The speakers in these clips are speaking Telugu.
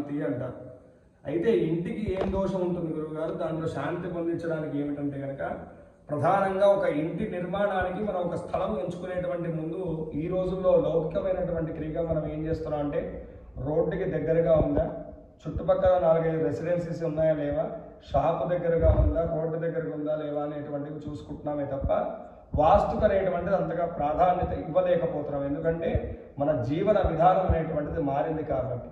శాంతి అంటారు. అయితే ఇంటికి ఏం దోషం ఉంటుంది గురువుగారు? దానిలో శాంతి పొందించడానికి ఏమిటంటే కనుక ప్రధానంగా ఒక ఇంటి నిర్మాణానికి మనం ఒక స్థలం ఎంచుకునేటువంటి ముందు ఈ రోజుల్లో లౌకికమైనటువంటి క్రియగా మనం ఏం చేస్తున్నాం అంటే రోడ్డుకి దగ్గరగా ఉందా? చుట్టుపక్కల నాలుగైదు రెసిడెన్సీస్ ఉన్నాయా లేవా? షాపు దగ్గరగా ఉందా? రోడ్డు దగ్గరగా ఉందా లేవా అనేటువంటివి చూసుకుంటున్నామే తప్ప వాస్తుకు అనేటువంటిది అంతగా ప్రాధాన్యత ఇవ్వలేకపోతున్నాం. ఎందుకంటే మన జీవన విధానం అనేటువంటిది మారింది కాబట్టి.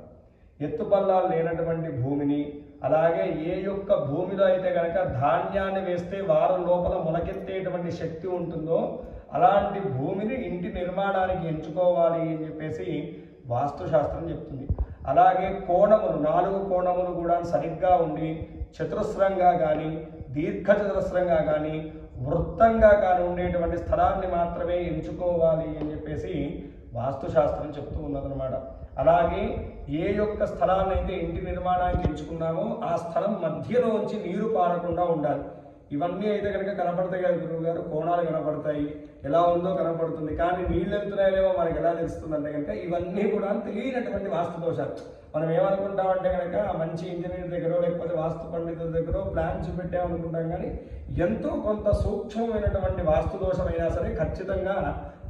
ఎత్తుపల్లాలు లేనటువంటి భూమిని అలాగే ఏ యొక్క భూమిలో అయితే కనుక ధాన్యాన్ని వేస్తే వారం లోపల మొలకెత్తేటువంటి శక్తి ఉంటుందో అలాంటి భూమిని ఇంటి నిర్మాణానికి ఎంచుకోవాలి అని చెప్పేసి వాస్తుశాస్త్రం చెప్తుంది. అలాగే కోణములు నాలుగు కోణములు కూడా సరిగ్గా ఉండి చతురస్రంగా కానీ దీర్ఘ చతురస్రంగా కానీ వృత్తంగా కానీ ఉండేటువంటి స్థలాన్ని మాత్రమే ఎంచుకోవాలి అని చెప్పేసి వాస్తుశాస్త్రం చెప్తూ ఉన్నదనమాట అలాగే ఏ యొక్క స్థలాన్ని అయితే ఇంటి నిర్మాణానికి ఎంచుకున్నామో ఆ స్థలం మధ్యలో నీరు పారకుండా ఉండాలి. ఇవన్నీ అయితే కనుక కనపడతాయి కదా గురువు గారు కోణాలు కనపడతాయి. ఎలా ఉందో కనపడుతుంది. కానీ నీళ్ళు వెళ్తున్నాయేమో మనకి ఎలా తెలుస్తుంది అంటే కనుక ఇవన్నీ కూడా తెలియనటువంటి వాస్తు దోషాలు. మనం ఏమనుకుంటామంటే కనుక మంచి ఇంజనీర్ దగ్గర లేకపోతే వాస్తు పండితుల దగ్గర ప్లాన్ చూపెట్టామనుకుంటాం కానీ ఎంతో కొంత సూక్ష్మమైనటువంటి వాస్తు దోషమైనా సరే ఖచ్చితంగా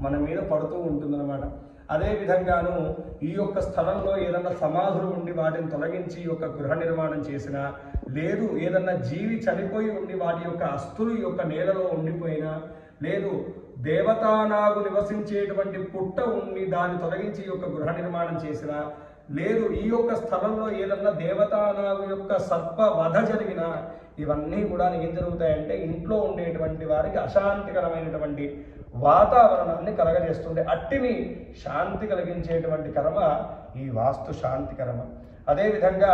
మన మీద పడుతూ ఉంటుందన్నమాట. అదే విధంగాను ఈ యొక్క స్థలంలో ఏదన్నా సమాధులు ఉండి వాటిని తొలగించి ఈ యొక్క గృహ నిర్మాణం చేసినా లేదు ఏదన్నా జీవి చనిపోయి ఉండి వాటి యొక్క అస్థులు ఈ యొక్క నేలలో ఉండిపోయినా లేదు దేవతానాగు నివసించేటువంటి పుట్ట ఉండి దాన్ని తొలగించి ఈ యొక్క గృహ నిర్మాణం చేసినా లేదు ఈ యొక్క స్థలంలో ఏదన్నా దేవతానాగు యొక్క సర్ప వధ జరిగిన ఇవన్నీ కూడా ఏం జరుగుతాయంటే ఇంట్లో ఉండేటువంటి వారికి అశాంతికరమైనటువంటి వాతావరణాన్ని కలగజేస్తుంది. అట్టిని శాంతి కలిగించేటువంటి కర్మ ఈ వాస్తు శాంతి కర్మ. అదేవిధంగా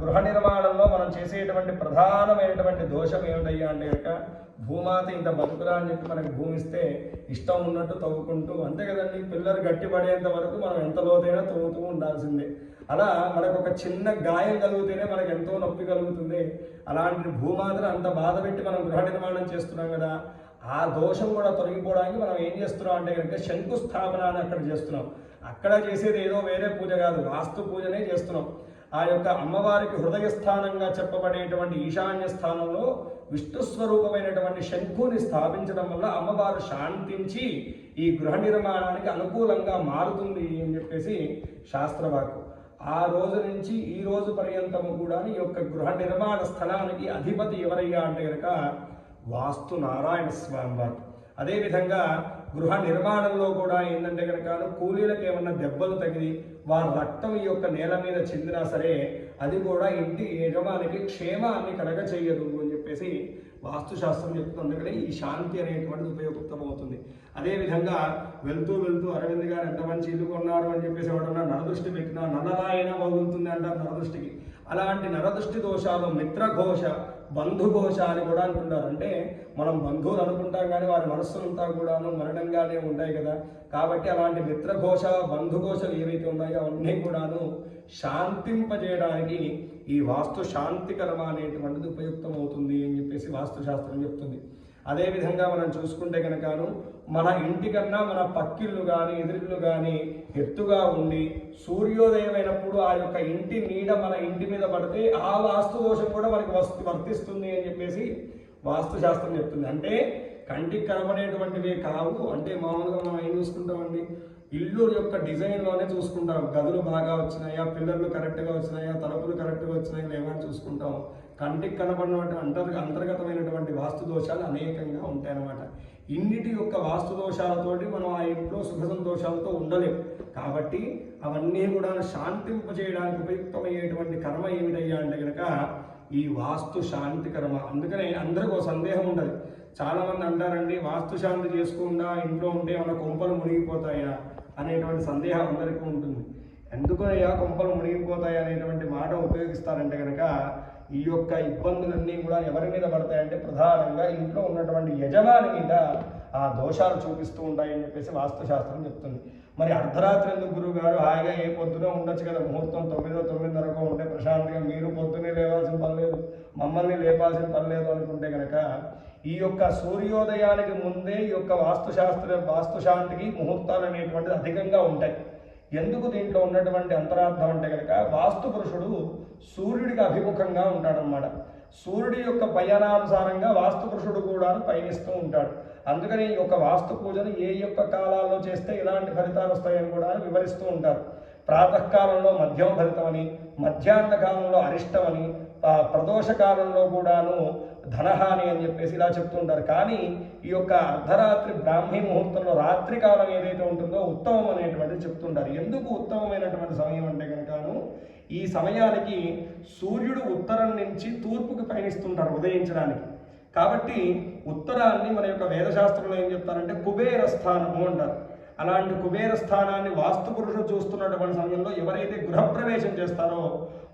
గృహ నిర్మాణంలో మనం చేసేటువంటి ప్రధానమైనటువంటి దోషం ఏమిటయ్యా అంటే కనుక భూమాత ఇంత బతుకురా అని చెప్పి మనకి భూమిస్తే ఇష్టం ఉన్నట్టు తవ్వుకుంటూ అంతే కదండి పిల్లలు గట్టిపడేంత వరకు మనం ఎంత లోతైనా తవ్వుతూ ఉండాల్సిందే. అలా మనకు ఒక చిన్న గాయం కలిగితేనే మనకు ఎంతో నొప్పి కలుగుతుంది. అలాంటి భూమాతను అంత బాధ పెట్టి మనం గృహ నిర్మాణం చేస్తున్నాం కదా ఆ దోషం కూడా తొలగిపోవడానికి మనం ఏం చేస్తున్నాం అంటే కనుక శంకుస్థాపన అని అక్కడ చేస్తున్నాం. అక్కడ చేసేది ఏదో వేరే పూజ కాదు వాస్తు పూజనే చేస్తున్నాం. ఆ యొక్క అమ్మవారికి హృదయ స్థానంగా చెప్పబడేటువంటి ఈశాన్య స్థానంలో విష్ణు స్వరూపమైనటువంటి శంకుని స్థాపించడం వల్ల అమ్మవారు శాంతించి ఈ గృహ నిర్మాణానికి అనుకూలంగా మారుతుంది అని చెప్పేసి శాస్త్రవాకు ఆ రోజు నుంచి ఈ రోజు పర్యంతము కూడా ఈ యొక్క గృహ నిర్మాణ స్థలానికి అధిపతి ఎవరయ్యా అంటే కనుక వాస్తు నారాయణ స్వామి వారు. అదేవిధంగా గృహ నిర్మాణంలో కూడా ఏంటంటే కనుక కూలీలకు ఏమన్నా దెబ్బలు తగిలి వారి రక్తం ఈ యొక్క నేల మీద చెందినా సరే అది కూడా ఇంటి యజమానికి క్షేమాన్ని కలగ చేయదు అని చెప్పేసి వాస్తుశాస్త్రం చెప్తుంది. అందుకని ఈ శాంతి అనేటువంటిది ఉపయోగప్రదమవుతుంది అదేవిధంగా వెళ్తూ వెళ్తూ అరవింద్ గారు ఎంత మంచి ఇల్లు కొన్నారు అని చెప్పేసి ఎవడన్నా నరదృష్టి పెట్టినా నల్లరాయినా బాగుంటుంది అంటారు నరదృష్టికి. అలాంటి నరదృష్టి దోషాలు మిత్రఘోష బంధుఘోష అని కూడా అంటున్నారు అంటే మనం బంధువులు అనుకుంటాం కానీ వారి మనస్సులంతా కూడాను మరణంగానే ఉంటాయి కదా. కాబట్టి అలాంటి మిత్రఘోష బంధుఘోషలు ఏవైతే ఉన్నాయో అవన్నీ కూడాను శాంతింపజేయడానికి ఈ వాస్తు శాంతికరమ అనేటువంటిది ఉపయుక్తమవుతుంది అని చెప్పేసి వాస్తుశాస్త్రం చెప్తుంది. అదేవిధంగా మనం చూసుకుంటే కనుకను మన ఇంటికన్నా మన పక్కిళ్ళు కానీ ఎదురిళ్ళు కానీ ఎత్తుగా ఉండి సూర్యోదయం అయినప్పుడు ఆ యొక్క ఇంటి నీడ మన ఇంటి మీద పడితే ఆ వాస్తు దోషం కూడా మనకి వస్తు వర్తిస్తుంది అని చెప్పేసి వాస్తుశాస్త్రం చెప్తుంది. అంటే కంటికి కనబడేటువంటివి కావు. అంటే మామూలుగా మనం ఏం చూసుకుంటామండి? ఇల్లు యొక్క డిజైన్లోనే చూసుకుంటాం. గదులు బాగా వచ్చినాయా? పిల్లర్లు కరెక్ట్గా వచ్చినాయా? తలుపులు కరెక్ట్గా వచ్చినాయా? లేవని చూసుకుంటాం. కంటికి కనబడినటువంటి అంతర్ అంతర్గతమైనటువంటి వాస్తు దోషాలు అనేకంగా ఉంటాయన్నమాట. ఇన్నిటి యొక్క వాస్తు దోషాలతోటి మనం ఆ ఇంట్లో సుఖ సంతోషాలతో ఉండలేం. కాబట్టి అవన్నీ కూడా శాంతింప చేయడానికి ఉపయుక్తమయ్యేటువంటి కర్మ ఏమిటయ్యా అంటే కనుక ఈ వాస్తు శాంతి కర్మ. అందుకనే అందరికీ ఒక సందేహం ఉండదు చాలామంది అంటారండి వాస్తు శాంతి చేసుకుండా ఇంట్లో ఉంటే మన కొంపలు మునిగిపోతాయా? అనేటువంటి సందేహం అందరికీ ఉంటుంది. ఎందుకయ్యా కొంపలు మునిగిపోతాయి అనేటువంటి మాట ఉపయోగిస్తారంటే కనుక ఈ యొక్క ఇబ్బందులన్నీ కూడా ఎవరి మీద పడతాయంటే ప్రధానంగా ఇంట్లో ఉన్నటువంటి యజమాని మీద ఆ దోషాలు చూపిస్తూ ఉంటాయని చెప్పేసి వాస్తుశాస్త్రం చెప్తుంది. మరి అర్ధరాత్రి ఎందుకు గురువు గారు హాయిగా ఏ పొద్దున ఉండొచ్చు కదా. ముహూర్తం తొమ్మిదో తొమ్మిదిన్నరకో ఉంటే ప్రశాంతంగా మీరు పొద్దున్నే లేవాల్సిన పని లేదు. మమ్మల్ని లేపాల్సిన పని లేదు అనుకుంటే కనుక ఈ యొక్క సూర్యోదయానికి ముందే ఈ యొక్క వాస్తుశాస్త్ర వాస్తుశాంతికి ముహూర్తాలు అనేటువంటిది అధికంగా ఉంటాయి. ఎందుకు దీంట్లో ఉన్నటువంటి అంతరార్థం అంటే కనుక వాస్తు పురుషుడు సూర్యుడికి అభిముఖంగా ఉంటాడనమాట సూర్యుడి యొక్క పయనానుసారంగా వాస్తు పురుషుడు కూడా పయనిస్తూ ఉంటాడు. అందుకని ఈ యొక్క వాస్తు పూజను ఏ యొక్క కాలాల్లో చేస్తే ఇలాంటి ఫలితాలు వస్తాయని కూడా వివరిస్తూ ఉంటారు. ప్రాతకాలంలో మధ్యమ ఫలితమని మధ్యాహ్న కాలంలో అరిష్టమని ఆ ప్రదోష కాలంలో కూడాను ధనహాని అని చెప్పేసి ఇలా చెప్తుంటారు కానీ ఈ యొక్క అర్ధరాత్రి బ్రాహ్మీ ముహూర్తంలో రాత్రి కాలం ఏదైతే ఉంటుందో ఉత్తమం అనేటువంటిది చెప్తుంటారు ఎందుకు ఉత్తమమైనటువంటి సమయం అంటే కనుకను ఈ సమయానికి సూర్యుడు ఉత్తరం నుంచి తూర్పుకి పయనిస్తుంటారు ఉదయించడానికి. కాబట్టి ఉత్తరాన్ని మన యొక్క వేదశాస్త్రంలో ఏం చెప్తారంటే కుబేర స్థానము అంటారు. అలాంటి కుబేర స్థానాన్ని వాస్తు పురుషుడు చూస్తున్నటువంటి సమయంలో ఎవరైతే గృహప్రవేశం చేస్తారో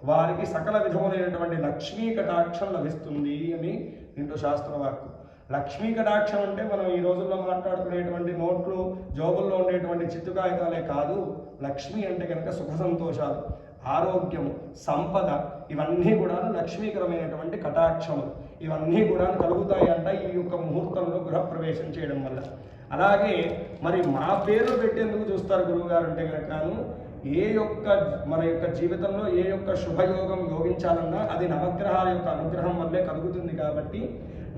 వారికి సకల విధములైనటువంటి లక్ష్మీ కటాక్షం లభిస్తుంది అని దీంట్లో శాస్త్రవాక్కు లక్ష్మీ కటాక్షం అంటే మనం ఈ రోజుల్లో మాట్లాడుకునేటువంటి నోట్లు జోబుల్లో ఉండేటువంటి చిత్తు కాగితాలే కాదు. లక్ష్మి అంటే కనుక సుఖ సంతోషాలు ఆరోగ్యము సంపద ఇవన్నీ కూడా లక్ష్మీకరమైనటువంటి కటాక్షములు ఇవన్నీ కూడా కలుగుతాయి అంట ఈ యొక్క ముహూర్తంలో గృహప్రవేశం చేయడం వల్ల. అలాగే మరి మా పేరు పెట్టేందుకు చూస్తారు గురువుగారు అంటే కనుకను ఏ యొక్క మన యొక్క జీవితంలో ఏ యొక్క శుభయోగం యోగించాలన్నా అది నవగ్రహాల యొక్క అనుగ్రహం వల్లే కలుగుతుంది కాబట్టి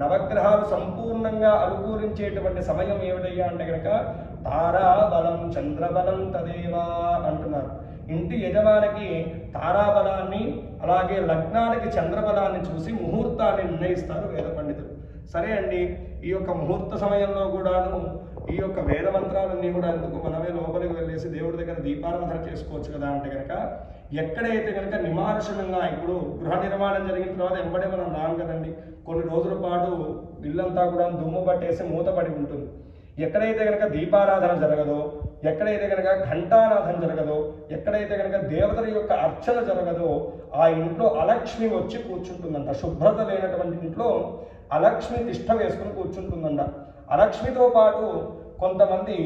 నవగ్రహాలు సంపూర్ణంగా అనుకూలించేటువంటి సమయం ఏమిటయ్యా అంటే కనుక తారాబలం చంద్రబలం తదేవా అంటున్నారు. ఇంటి యజమానికి తారాబలాన్ని అలాగే లగ్నానికి చంద్రబలాన్ని చూసి ముహూర్తాన్ని నిర్ణయిస్తారు వేద పండితులు. సరే అండి ఈ యొక్క ముహూర్త సమయంలో కూడాను ఈ యొక్క వేద మంత్రాలన్నీ కూడా ఎందుకు మనమే లోపలికి వెళ్ళేసి దేవుడి దగ్గర దీపారాధన చేసుకోవచ్చు కదా అంటే కనుక ఎక్కడైతే కనుక నిమానుషణంగా ఇప్పుడు గృహ నిర్మాణం జరిగిన తర్వాత ఎంబడే మనం రాం కదండి కొన్ని రోజుల పాటు ఇల్లంతా కూడా దుమ్ము పట్టేసి మూతపడి ఉంటుంది. ఎక్కడైతే కనుక దీపారాధన జరగదో ఎక్కడైతే కనుక ఘంటానాథం జరగదో ఎక్కడైతే కనుక దేవతల యొక్క అర్చన జరగదో ఆ ఇంట్లో అలక్ష్మి వచ్చి కూర్చుంటుందంట. శుభ్రత లేనటువంటి ఇంట్లో అలక్ష్మి తిష్ట వేసుకుని కూర్చుంటుందంట. అలక్ష్మితో పాటు కొంతమంది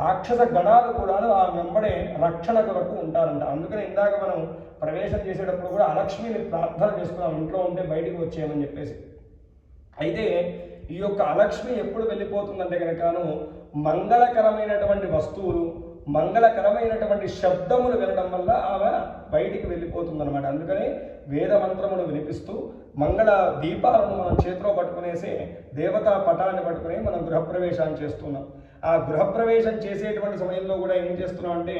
రాక్షస గణాలు కూడా ఆ వెంబడే రక్షణ కొరకు ఉంటారంట. అందుకని ఇందాక మనం ప్రవేశం చేసేటప్పుడు కూడా అలక్ష్మిని ప్రార్థన చేసుకున్నాం. ఇంట్లో ఉంటే బయటికి వచ్చేయమని చెప్పేసి. అయితే ఈ యొక్క అలక్ష్మి ఎప్పుడు వెళ్ళిపోతుందంటే కనుకను మంగళకరమైనటువంటి వస్తువులు మంగళకరమైనటువంటి శబ్దములు వినడం వల్ల ఆమె బయటికి వెళ్ళిపోతుందన్నమాట. అందుకని వేద మంత్రములు వినిపిస్తూ మంగళ దీపాలను మనం చేతిలో పట్టుకునేసి దేవతా పటాన్ని పట్టుకుని మనం గృహప్రవేశాన్ని చేస్తున్నాం. ఆ గృహప్రవేశం చేసేటువంటి సమయంలో కూడా ఏం చేస్తున్నాం అంటే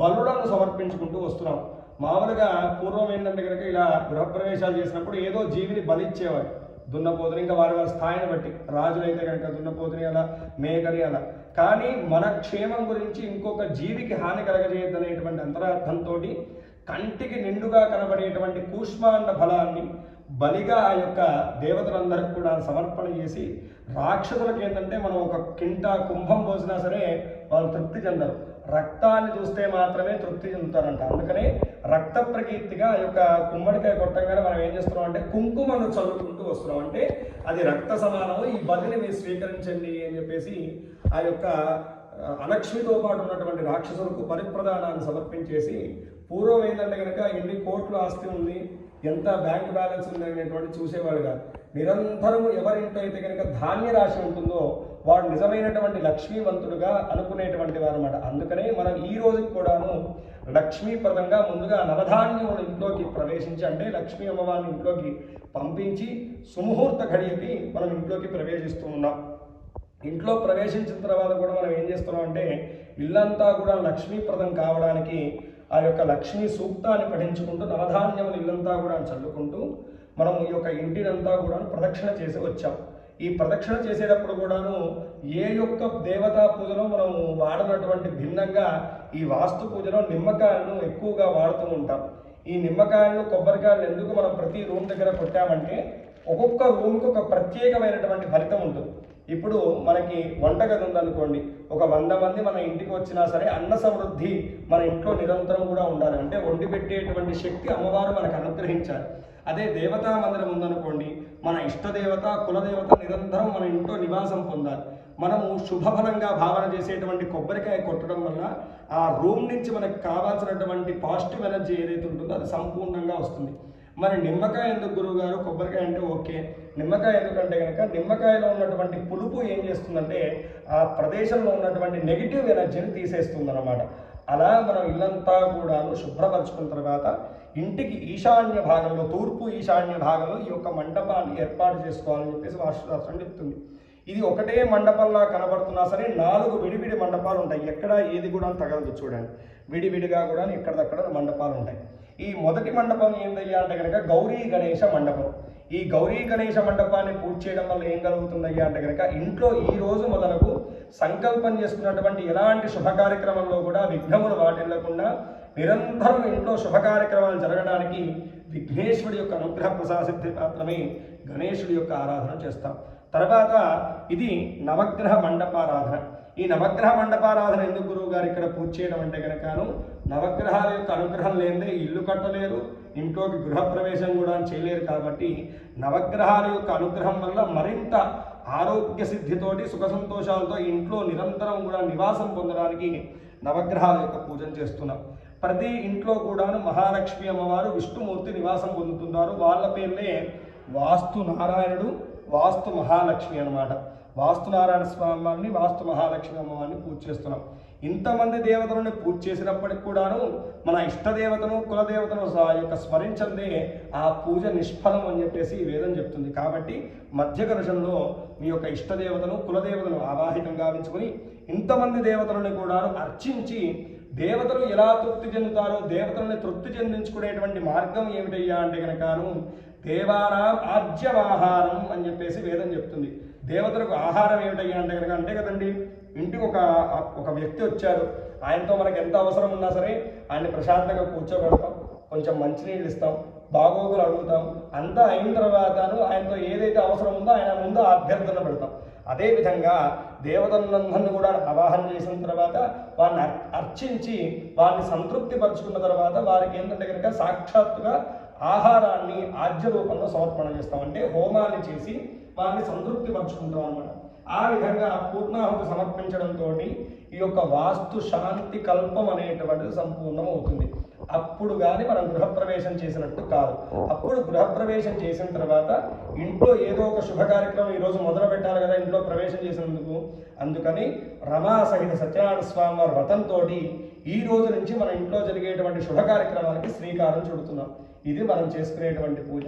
బలులను సమర్పించుకుంటూ వస్తున్నాం. మామూలుగా పూర్వం ఏంటంటే కనుక ఇలా గృహప్రవేశాలు చేసినప్పుడు ఏదో జీవిని బలిచ్చేవారు. దున్నపోతుని ఇంకా వారి వారి స్థాయిని బట్టి. రాజులైతే కనుక దున్నపోతుని అలా మేకని అలా. కానీ మన క్షేమం గురించి ఇంకొక జీవికి హాని కలగజేయద్దనేటువంటి అంతరార్థంతో కంటికి నిండుగా కనబడేటువంటి కూష్మాండ ఫలాన్ని బలిగా ఆ యొక్క దేవతలందరికి కూడా సమర్పణ చేసి రాక్షసులకు ఏంటంటే మనం ఒక కింట కుంభం పోసినా సరే వాళ్ళు తృప్తి చెందరు. రక్తాన్ని చూస్తే మాత్రమే తృప్తి చెందుతారంట. అందుకనే రక్త ప్రకీర్తిగా ఆ యొక్క కుమ్మడికాయ కొట్టంగానే మనం ఏం చేస్తున్నాం అంటే కుంకుమను చల్లుకుంటూ వస్తున్నాం. అంటే అది రక్త సమానం ఈ బదిని మీరు స్వీకరించండి అని చెప్పేసి ఆ యొక్క అనక్ష్మితో అలక్ష్మితో పాటు ఉన్నటువంటి రాక్షసులకు పరిప్రదానాన్ని సమర్పించేసి పూర్వం ఏంటంటే కనుక ఎన్ని కోట్ల ఆస్తి ఉంది ఎంత బ్యాంక్ బ్యాలెన్స్ ఉంది అనేటువంటి చూసేవాడు కాదు. నిరంతరము ఎవరింట్లో అయితే కనుక ధాన్య రాశి ఉంటుందో వాడు నిజమైనటువంటి లక్ష్మీవంతుడుగా అనుకునేటువంటి వారు అనమాట అందుకనే మనం ఈ రోజుకి కూడాను లక్ష్మీప్రదంగా ముందుగా నవధాన్యములు ఇంట్లోకి ప్రవేశించి అంటే లక్ష్మీ అమ్మవారిని ఇంట్లోకి పంపించి సుముహూర్త ఘడియకి మనం ఇంట్లోకి ప్రవేశిస్తూ ఉన్నాం. ఇంట్లో ప్రవేశించిన తర్వాత కూడా మనం ఏం చేస్తున్నాం అంటే ఇల్లంతా కూడా లక్ష్మీప్రదం కావడానికి ఆ యొక్క లక్ష్మీ సూక్తాన్ని పఠించుకుంటూ నవధాన్యములు ఇల్లంతా కూడా చల్లుకుంటూ మనం ఈ యొక్క ఇంటినంతా కూడా ప్రదక్షిణ చేసి వచ్చాం. ఈ ప్రదక్షిణ చేసేటప్పుడు కూడాను ఏ యొక్క దేవతా పూజలో మనం వాడనటువంటి భిన్నంగా ఈ వాస్తు పూజలో నిమ్మకాయలను ఎక్కువగా వాడుతూ ఉంటాం. ఈ నిమ్మకాయలను కొబ్బరికాయలు ఎందుకు మనం ప్రతి రూమ్ దగ్గర కొట్టామంటే ఒక్కొక్క రూమ్కి ఒక ప్రత్యేకమైనటువంటి ఫలితం ఉంటుంది. ఇప్పుడు మనకి వంటగది ఉందనుకోండి ఒక వంద మంది మన ఇంటికి వచ్చినా సరే అన్న సమృద్ధి మన ఇంట్లో నిరంతరం కూడా ఉండాలి. అంటే వండి పెట్టేటువంటి శక్తి అమ్మవారు మనకు అనుగ్రహించాలి. అదే దేవతా మందిరం ఉందనుకోండి మన ఇష్టదేవత కులదేవత నిరంతరం మన ఇంట్లో నివాసం పొందాలి. మనము శుభఫలంగా భావన చేసేటువంటి కొబ్బరికాయ కొట్టడం వల్ల ఆ రూమ్ నుంచి మనకు కావాల్సినటువంటి పాజిటివ్ ఎనర్జీ ఏదైతే ఉంటుందో అది సంపూర్ణంగా వస్తుంది. మరి నిమ్మకాయ ఎందుకు గురువు గారు కొబ్బరికాయ అంటే ఓకే. నిమ్మకాయ ఎందుకంటే కనుక నిమ్మకాయలో ఉన్నటువంటి పులుపు ఏం చేస్తుందంటే ఆ ప్రదేశంలో ఉన్నటువంటి నెగిటివ్ ఎనర్జీని తీసేస్తుంది అనమాట అలా మనం ఇల్లంతా కూడాను శుభ్రపరచుకున్న తర్వాత ఇంటికి ఈశాన్య భాగంలో తూర్పు ఈశాన్య భాగంలో ఈ యొక్క మండపాన్ని ఏర్పాటు చేసుకోవాలని చెప్పేసి వాస్తుశాస్త్రం చెప్తుంది. ఇది ఒకటే మండపంలా కనబడుతున్నా సరే నాలుగు విడివిడి మండపాలు ఉంటాయి. ఎక్కడ ఏది కూడా తగలదు చూడండి. విడివిడిగా కూడా ఎక్కడదక్కడ మండపాలు ఉంటాయి ఈ మొదటి మండపం ఏందయ్యా అంటే కనుక గౌరీ గణేష మండపం. ఈ గౌరీ గణేష మండపాన్ని పూర్తి చేయడం వల్ల ఏం కలుగుతుందయ్యా అంటే కనుక ఇంట్లో ఈ రోజు మొదలకు సంకల్పం చేసుకున్నటువంటి ఎలాంటి శుభ కార్యక్రమంలో కూడా విఘ్నములు వాటిల్లకుండా నిరంతరం ఇంట్లో శుభ కార్యక్రమాలు జరగడానికి విఘ్నేశ్వరుడి యొక్క అనుగ్రహ ప్రసాసిద్ధి మాత్రమే గణేశుడి యొక్క ఆరాధన చేస్తాం. తర్వాత ఇది నవగ్రహ మండపారాధన. ఈ నవగ్రహ మండపారాధన ఎందుకు గురువు గారు ఇక్కడ పూజ చేయడం అంటే కనుకను నవగ్రహాల యొక్క అనుగ్రహం లేదే ఇల్లు కట్టలేరు ఇంట్లోకి గృహప్రవేశం కూడా చేయలేరు కాబట్టి నవగ్రహాల యొక్క అనుగ్రహం వల్ల మరింత ఆరోగ్య సిద్ధితోటి సుఖ సంతోషాలతో ఇంట్లో నిరంతరం కూడా నివాసం పొందడానికి నవగ్రహాల యొక్క పూజను చేస్తున్నాం ప్రతి ఇంట్లో కూడాను మహాలక్ష్మి అమ్మవారు విష్ణుమూర్తి నివాసం పొందుతున్నారు. వాళ్ళ పేర్లే వాస్తు నారాయణుడు వాస్తు మహాలక్ష్మి అన్నమాట. వాస్తు నారాయణ స్వామి వారిని వాస్తు మహాలక్ష్మి అమ్మవారిని పూజ చేస్తున్నాం. ఇంతమంది దేవతలను పూజ చేసినప్పటికి కూడాను మన ఇష్టదేవతను కులదేవతను దేవతను యొక్క స్మరించందే ఆ పూజ నిష్ఫలం అని చెప్పేసి వేదం చెప్తుంది. కాబట్టి మధ్య కలశంలో మీ యొక్క ఇష్టదేవతను కులదేవతను ఆవాహితం గావించుకుని ఇంతమంది దేవతలను కూడాను అర్చించి దేవతలు ఎలా తృప్తి చెందుతారో దేవతలను తృప్తి చెందించుకునేటువంటి మార్గం ఏమిటయ్యా అంటే కనుకను దేవానాం ఆజ్యవాహారం అని చెప్పేసి వేదం చెప్తుంది. దేవతలకు ఆహారం ఏమిటయ్యా అంటే కనుక అంటే కదండి ఇంటికి ఒక ఒక వ్యక్తి వచ్చారు ఆయనతో మనకు ఎంత అవసరం ఉన్నా సరే ఆయన్ని ప్రశాంతంగా కూర్చోబెడతాం. కొంచెం మంచినీళ్ళు ఇస్తాం. బాగోగులు అడుగుతాం. అంతా అయిన తర్వాతను ఆయనతో ఏదైతే అవసరం ఉందో ఆయన ముందు అభ్యర్థన పెడతాం. అదేవిధంగా దేవతలందరినీ కూడా ఆవాహన చేసిన తర్వాత వారిని అర్చించి వారిని సంతృప్తి పరుచుకున్న తర్వాత వారికి ఏంటంటే కనుక సాక్షాత్తుగా ఆహారాన్ని ఆజ్య రూపంలో సమర్పణ చేస్తాం. అంటే హోమాన్ని చేసి వారిని సంతృప్తి పరుచుకుంటాం అనమాట ఆ విధంగా పూర్ణాహుతి సమర్పించడంతో ఈ యొక్క వాస్తు శాంతి కల్పం అనేటువంటిది సంపూర్ణం అవుతుంది అప్పుడు కానీ మనం గృహప్రవేశం చేసినట్టు కాదు. అప్పుడు గృహప్రవేశం చేసిన తర్వాత ఇంట్లో ఏదో ఒక శుభ కార్యక్రమం ఈరోజు మొదలు పెట్టాలి కదా ఇంట్లో ప్రవేశం చేసినందుకు. అందుకని రమా సహిత సత్యనారాయణ స్వామి వారి వ్రతంతో ఈ రోజు నుంచి మన ఇంట్లో జరిగేటువంటి శుభ కార్యక్రమాలకి శ్రీకారం చుడుతున్నాం. ఇది మనం చేసుకునేటువంటి పూజ.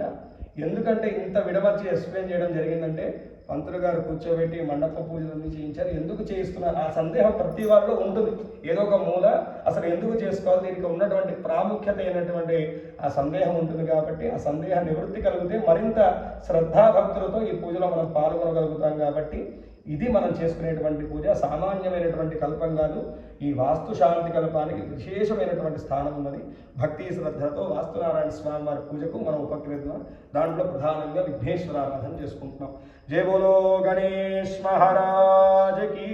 ఎందుకంటే ఇంత విడమర్చి ఎక్స్ప్లెయిన్ చేయడం జరిగిందంటే పంతులు గారు కూర్చోబెట్టి మండప పూజలన్నీ చేయించారు. ఎందుకు చేయిస్తున్నారు? ఆ సందేహం ప్రతి వారిలో ఉంటుంది. ఏదో ఒక మూల అసలు ఎందుకు చేసుకోవాలి? దీనికి ఉన్నటువంటి ప్రాముఖ్యత అయినటువంటి ఆ సందేహం ఉంటుంది కాబట్టి ఆ సందేహ నివృత్తి కలిగితే మరింత శ్రద్ధాభక్తులతో ఈ పూజలో మనం పాల్గొనగలుగుతాం కాబట్టి ఇది మనం చేసుకునేటువంటి పూజ. సామాన్యమైనటువంటి కల్పం కాదు ఈ వాస్తు శాంతి కల్పానికి విశేషమైనటువంటి స్థానం ఉన్నది. భక్తి శ్రద్ధతో వాస్తునారాయణ స్వామి వారి పూజకు మనం ఉపకరిస్తున్నాం దాంట్లో ప్రధానంగా విఘ్నేశ్వరారాధన చేసుకుంటున్నాం. జయ బోలో గణేష్ మహారాజకి